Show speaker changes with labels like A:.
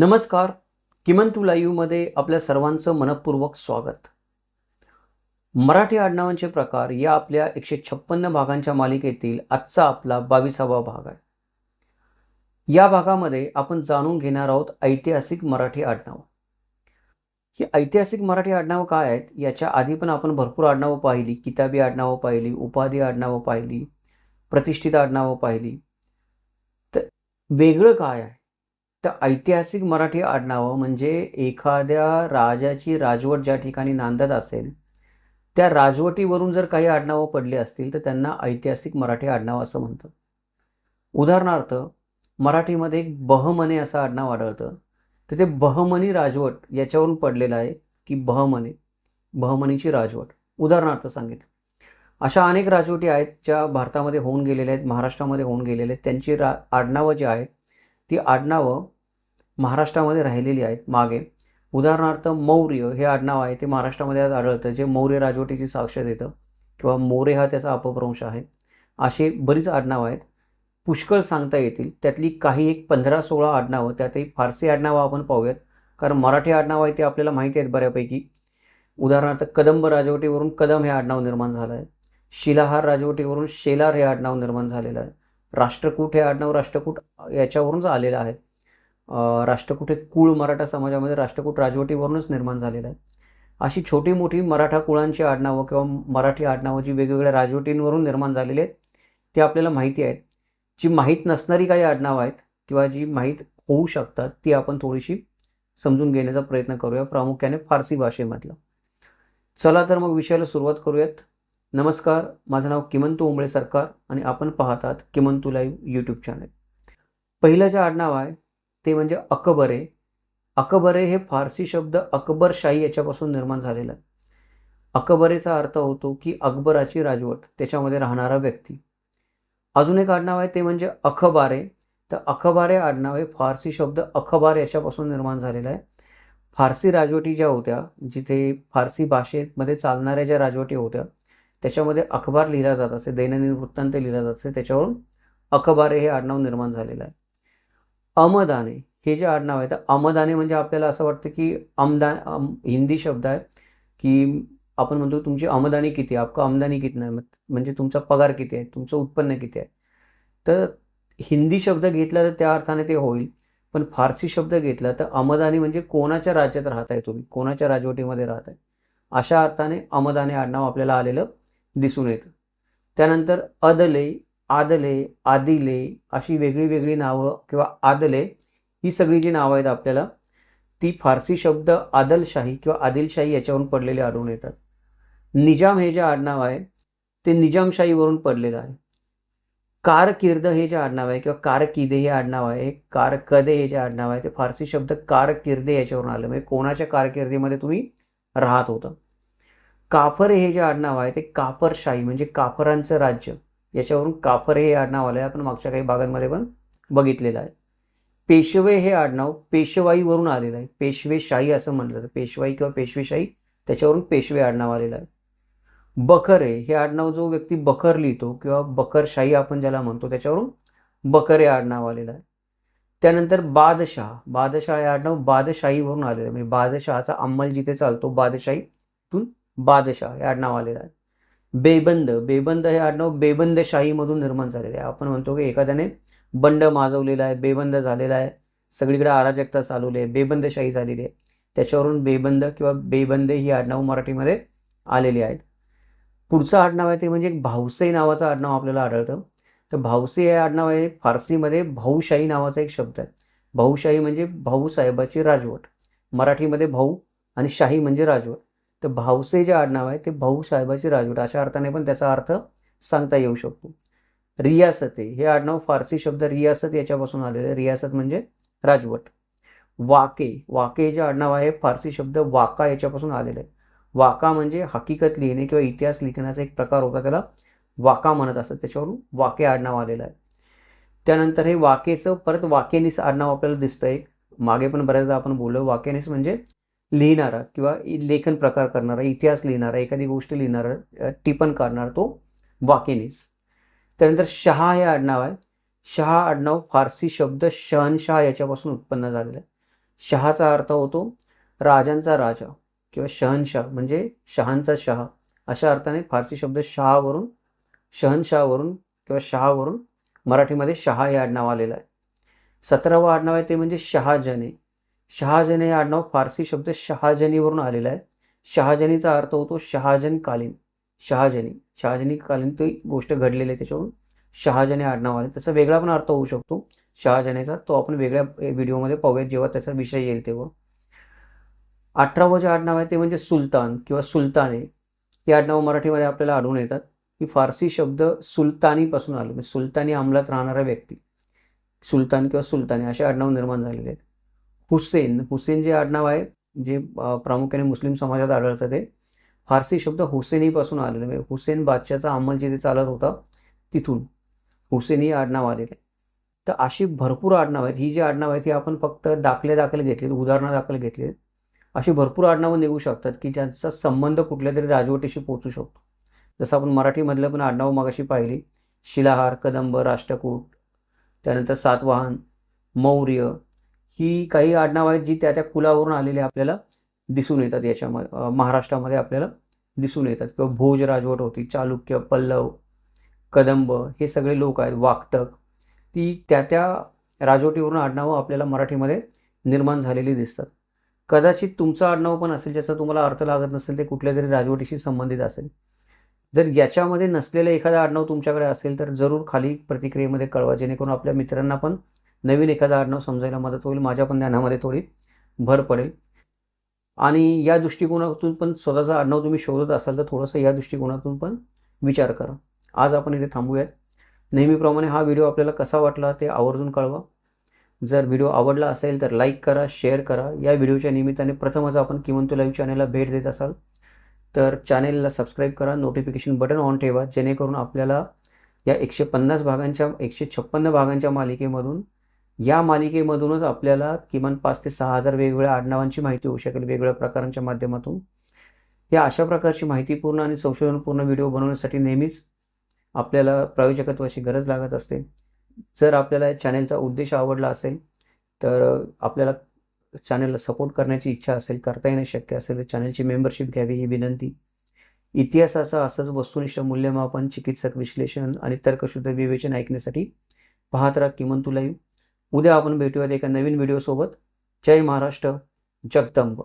A: नमस्कार. किमंतू लाईव्हमध्ये आपल्या सर्वांचं मनपूर्वक स्वागत. मराठी आडनावांचे प्रकार या आपल्या एकशे छप्पन्न भागांच्या मालिकेतील आजचा आपला बावीसावा भाग आहे. या भागामध्ये आपण जाणून घेणार आहोत ऐतिहासिक मराठी आडनावं. ही ऐतिहासिक मराठी आडनावं काय आहेत? याच्या आधी पण आपण भरपूर आडनावं पाहिली किताबी आडनावं पाहिली उपाधी आडनावं पाहिली प्रतिष्ठित आडनावं पाहिली. तर वेगळं काय आहे? तर ऐतिहासिक मराठी आडनावं म्हणजे एखाद्या राजाची राजवट ज्या ठिकाणी नांदत असेल त्या राजवटीवरून जर काही आडनावं पडली असतील तर त्यांना ऐतिहासिक मराठी आडनाव असं म्हणतात. उदाहरणार्थ मराठीमध्ये एक बहमने असं आडनाव आढळतं. तर ते बहमनी राजवट याच्यावरून पडलेलं आहे की बहमने बहमनीची राजवट. उदाहरणार्थ सांगितलं. अशा अनेक राजवटी आहेत ज्या भारतामध्ये होऊन गेलेल्या आहेत महाराष्ट्रामध्ये होऊन गेलेल्या आहेत. त्यांची रा आडनावं जी आहेत ती आडनावं महाराष्ट्रामध्ये राहिलेली आहेत मागे. उदाहरणार्थ मौर्य हे आडनाव आहे ते महाराष्ट्रामध्ये आज आढळतं. जे मौर्य राजवटीची साक्ष देतं किंवा मोरे हा त्याचा अपभ्रंश आहे. असे बरीच आडनावं आहेत. पुष्कळ सांगता येतील. त्यातली काही एक पंधरा सोळा आडनावं त्यातही फारसी आडनावं आपण पाहूयात. कारण मराठी आडनावं आहे ते आपल्याला माहिती आहेत बऱ्यापैकी. उदाहरणार्थ कदंब राजवटीवरून कदम हे आडनाव निर्माण झालं आहे. शिलाहार राजवटीवरून शेलार हे आडनाव निर्माण झालेलं आहे. राष्ट्रकूट हे आडनाव राष्ट्रकूट याच्यावरूनच आलेलं आहे. राष्ट्रकूट हे कुळ मराठा समाजामध्ये राष्ट्रकूट राजवटीवरूनच निर्माण झालेलं आहे. अशी छोटी मोठी मराठा कुळांची आडनावं किंवा मराठी आडनावं जी वेगवेगळ्या राजवटींवरून निर्माण झालेली आहेत ते आपल्याला माहिती आहेत. जी माहीत नसणारी काही आडनावं आहेत किंवा जी माहीत होऊ शकतात ती आपण थोडीशी समजून घेण्याचा प्रयत्न करूया प्रामुख्याने फारसी भाषेमधलं. चला तर मग विषयाला सुरुवात करूयात. नमस्कार माझं नाव किमंतू उंबळे सरकार आणि आपण पाहतात किमंतू लाईव्ह यूट्यूब चॅनल पहिलं जे आडनाव आहे ते म्हणजे अकबरे. अकबरे हे फारसी शब्द अकबरशाही याच्यापासून निर्माण झालेलं आहे. अकबरेचा अर्थ होतो की अकबराची राजवट त्याच्यामध्ये राहणारा व्यक्ती. अजून एक आडनाव आहे ते म्हणजे अखबारे. तर अखबारे आडनाव हे फारसी शब्द अखबार याच्यापासून निर्माण झालेला आहे. फारसी राजवटी ज्या होत्या जिथे फारसी भाषेमध्ये चालणाऱ्या ज्या राजवटी होत्या त्याच्यामध्ये अखबार लिहिला जात असे दैनंदिन वृत्तांत लिहिला जात असे त्याच्यावरून अखबारे हे आडनाव निर्माण झालेलं आहे. अमदाने हे जे आडनाव आहे तर अमदाने म्हणजे आपल्याला असं वाटतं की अमदान अम- हिंदी शब्द आहे की आपण म्हणतो तुमची आमदानी किती आहे आपका आमदानी किती आहे म्हणजे तुमचा पगार किती आहे तुमचं उत्पन्न किती आहे. तर हिंदी शब्द घेतला तर त्या अर्थाने ते होईल पण फारसी शब्द घेतला तर अमदानी म्हणजे कोणाच्या राज्यात राहताय तुम्ही कोणाच्या राजवटीमध्ये राहताय? अशा अर्थाने अमदाने आडनाव आपल्याला आलेलं दिसून येतं. त्यानंतर अदले आदले आदिले अशी वेगळी वेगळी नावं किंवा आदले ही सगळी जी नावं आहेत आपल्याला ती फारसी शब्द आदलशाही किंवा आदिलशाही याच्यावरून पडलेले आढळून येतात. निजाम हे जे आडनाव आहे ते निजामशाहीवरून पडलेलं आहे. कारकिर्द हे जे आडनाव आहे किंवा कारकिदे हे आडनाव आहे कारकदे हे जे आडनाव आहे ते फारसी शब्द कारकिर्दे याच्यावरून आलं. म्हणजे कोणाच्या कारकिर्दीमध्ये तुम्ही राहत होता? काफर हे जे आडनाव आहे ते काफरशाही म्हणजे काफरांचं राज्य. याच्यावरून काफर हे आडनाव आलं आहे आपण मागच्या काही भागांमध्ये पण बघितलेलं आहे. पेशवे हे आडनाव पेशवाईवरून आलेलं आहे. पेशवेशाही असं म्हटलं जातं. पेशवाई किंवा पेशवेशाही त्याच्यावरून पेशवे आडनाव आलेलं आहे. बखरे हे आडनाव जो व्यक्ती बखर लिहितो किंवा बखरशाही आपण ज्याला म्हणतो त्याच्यावरून बखरे आडनाव आलेलं आहे. त्यानंतर बादशाह. बादशाह हे आडनाव बादशाहीवरून आलेलं आहे. म्हणजे बादशहाचा अंमल जिथे चालतो. बादशाहीतून बादशाह हे आडनाव आलेलं आहे. बेबंद बेबंद हे आडनाव बेबंदशाहीमधून निर्माण झालेलं आहे. आपण म्हणतो की एखाद्याने बंड माजवलेला आहे बेबंद झालेला आहे सगळीकडे अराजकता चालवली आहे बेबंदशाही झालेली आहे. त्याच्यावरून बेबंद किंवा बेबंद ही आडनाव मराठीमध्ये आलेली आहेत. पुढचं आडनाव आहे ते म्हणजे एक भावसे नावाचं आडनाव आपल्याला आढळतं. तर भावसे हे आडनाव आहे फारसीमध्ये भाऊशाही नावाचा एक शब्द आहे. भाऊशाही म्हणजे भाऊसाहेबाची राजवट. मराठीमध्ये भाऊ आणि शाही म्हणजे राजवट. तर भाऊसे जे आडनाव आहे ते भाऊसाहेबाची राजवट. अशा अर्थाने पण त्याचा अर्थ सांगता येऊ शकतो. रियासते हे आडनाव फारसी शब्द रियासत याच्यापासून आलेलं आहे. रियासत म्हणजे राजवट. वाके. वाके जे आडनाव आहे फारसी शब्द वाका याच्यापासून आलेलं आहे. वाका म्हणजे हकीकत लिहिणे किंवा इतिहास लिखाणाचा एक प्रकार होता. त्याला वाका म्हणत असत. त्याच्यावरून वाके आडनाव आलेलं आहे. त्यानंतर हे वाकेचं परत वाकेनिस आडनाव आपल्याला दिसतं एक मागे पण बऱ्याचदा आपण बोललो वाकेनिस म्हणजे लिहिणारा किंवा लेखन प्रकार करणारा इतिहास लिहिणारा एखादी गोष्ट लिहिणारा टिपण करणारा तो वाकेनीस. त्यानंतर शहा हे आडनाव आहे. शहा आडनाव फारसी शब्द शहनशाह याच्यापासून उत्पन्न झालेलं आहे. शहाचा अर्थ होतो राजांचा राजा किंवा शहनशाह म्हणजे शहांचा शहा. अशा अर्थाने फारसी शब्द शहावरून शहनशाहवरून किंवा शहावरून मराठीमध्ये शहा हे आडनाव आलेलं आहे. सतरावं आडनाव आहे ते म्हणजे शहाजने. शहाजने हे आडनाव फारसी शब्द शहाजनीवरून आलेलं आहे. शहाजनीचा अर्थ होतो शहाजनकालीन. शहाजनी शहाजनीकालीन ती गोष्ट घडलेली आहे त्याच्यावरून. शहाजनी आडनाव आले. त्याचा वेगळा पण अर्थ होऊ शकतो. शहाजनेचा तो आपण वेगळ्या व्हिडिओमध्ये पाहूयात जेव्हा त्याचा विषय येईल तेव्हा. अठरावं जे आडनाव आहे ते म्हणजे सुलतान किंवा सुलताने. ही आडनाव मराठीमध्ये आपल्याला आढळून येतात. ही फारसी शब्द सुलतानीपासून आले. म्हणजे सुलतानी अंमलात राहणारा व्यक्ती. सुलतान किंवा सुलतानी असे आडनाव निर्माण झालेले आहेत. हुसेन हुसेन जे आडनाव आहे जे प्रामुख्याने मुस्लिम समाजात आढळतं ते. फारसी शब्द हुसेनीपासून आलेले म्हणजे हुसेन बादशाचा अंमल जिथे चालत होता तिथून हुसेनी आडनाव आलेले. तर अशी भरपूर आडनाव आहेत. ही जी आडनाव आहेत ही आपण फक्त दाखले दाखल घेतलेत उदाहरणं दाखल घेतले अशी भरपूर आडनावं निघू शकतात की ज्यांचा संबंध कुठल्या तरी राजवटीशी पोचू शकतो. जसं आपण मराठीमधलं पण आडनाव मागाशी पाहिली. शिलाहार कदंब राष्ट्रकूट त्यानंतर सातवाहन मौर्य ही काही आडनावं आहेत जी त्या त्या कुलावरून आलेली आपल्याला दिसून येतात याच्यामध्ये महाराष्ट्रामध्ये आपल्याला दिसून येतात. किंवा भोज राजवट होती चालुक्य पल्लव कदंब हे सगळे लोक आहेत वाकटक ती त्या त्या राजवटीवरून आडनावं आपल्याला मराठीमध्ये निर्माण झालेली दिसतात. कदाचित तुमचं आडनाव पण असेल ज्याचा तुम्हाला अर्थ लागत नसेल ते कुठल्या तरी राजवटीशी संबंधित असेल. जर याच्यामध्ये नसलेलं एखादं आडनाव तुमच्याकडे असेल तर जरूर खाली प्रतिक्रियेमध्ये कळवा जेणेकरून आपल्या मित्रांना पण नवीन एखादं आडनाव समजायला मदत होईल माझ्या पण ज्ञानामध्ये थोडी भर पडेल. आणि या दृष्टिकोनातून पण स्वतःचा आडनाव तुम्ही शोधत असाल तर थोडंसं या दृष्टिकोनातून पण विचार करा. आज आपण इथे थांबूयात. नेहमीप्रमाणे हा व्हिडिओ आपल्याला कसा वाटला ते आवर्जून कळवा. जर व्हिडिओ आवडला असेल तर लाईक करा शेअर करा. या व्हिडिओच्या निमित्ताने प्रथमच आपण किमंतू लाईव्ह चॅनलला भेट देत असाल तर चॅनेलला सबस्क्राईब करा नोटिफिकेशन बटन ऑन ठेवा जेणेकरून आपल्याला या एकशे पन्नास भागांच्या एकशे छप्पन्न भागांच्या मालिकेमधून या मालिकेमधूनच आपल्याला किमान पाच ते सहा हजार वेगवेगळ्या आडनावांची माहिती होऊ शकेल वेगवेगळ्या प्रकारांच्या माध्यमातून. या अशा प्रकारची माहितीपूर्ण आणि संशोधनपूर्ण व्हिडिओ बनवण्यासाठी नेहमीच आपल्याला प्रायोजकत्वाची गरज लागत असते. जर आपल्याला चॅनेलचा उद्देश आवडला असेल तर आपल्याला चॅनेलला सपोर्ट करण्याची इच्छा असेल करता येणं शक्य असेल तर चॅनलची मेंबरशिप घ्यावी ही विनंती. इतिहासाचं असंच वस्तुनिष्ठ मूल्यमापन चिकित्सक विश्लेषण आणि तर्कशुद्ध विवेचन ऐकण्यासाठी पाहत राहा. किमान लाईव्ह. उद्या आपण भेटूयात एका नवीन व्हिडिओसोबत जय महाराष्ट्र जगदंब.